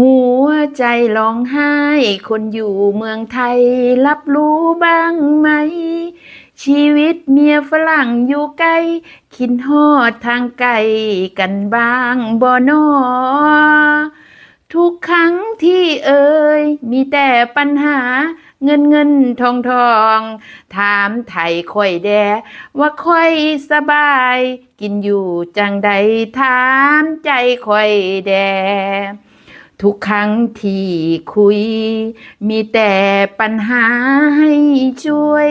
หัวใจร้องไห้ คนอยู่เมืองไทย รับรู้บ้างไหม ชีวิตเมียฝรั่งอยู่ไกลคิดฮอดทางไกลกันบ้างบ่นอทุกครั้งที่เอ่ยมีแต่ปัญหาเงินเงินทองทอง ถามไทยค่อยแด ว่าค่อยสบาย กินอยู่จังใดถามใจค่อยแด ทุกครั้งที่คุย มีแต่ปัญหาให้ช่วย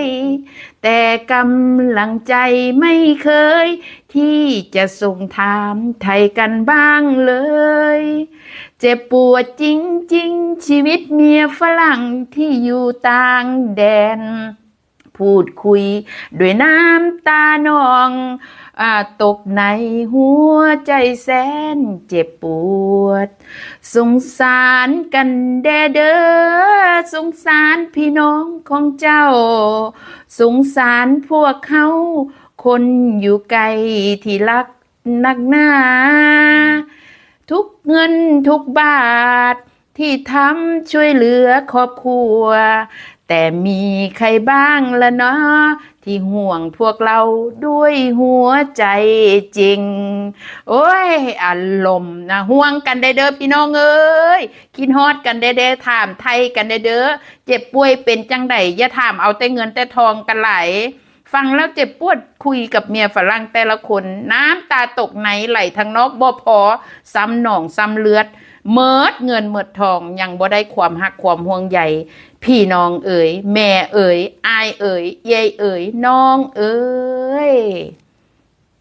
แต่กำลังใจไม่เคย ที่จะส่งถามไทยกันบ้างเลย เจ็บปวดจริง ๆ ชีวิตเมียฝรั่งที่อยู่ต่างแดน พูดคุยด้วยน้ำตานอง ตกในหัวใจแสนเจ็บปวด สงสารกันแดเด้อสงสารพี่น้องของเจ้า สงสารพวกเขา คนอยู่ไกลที่รักนักหนา ทุกเงินทุกบาท ที่ทำช่วยเหลือครอบครัว แต่มีใครบ้างละเนาะที่ห่วงพวกเราด้วยหัวใจจริง โอ้ย อารมณ์นะห่วงกันได้เด้อพี่น้องเอ้ยคิดฮอดกันได้เด้อถามไทยกันได้เด้อเจ็บป่วยเป็นจังใดอย่าถามเอาแต่เงินแต่ทองกันไหลฟังแล้วเจ็บปวดคุยกับเมียฝรั่งแต่ละคน น้ำตาตกในไหลทางนอกบ่พอ ซ้ำหนองซ้ำเลือด เมิดเงินเมิดทองยังบ่ได้ความหักความห่วงใยพี่น้องเอ๋ยแม่เอ๋ยอายเอ๋ยเยยเอ๋ยน้องเอ๋ย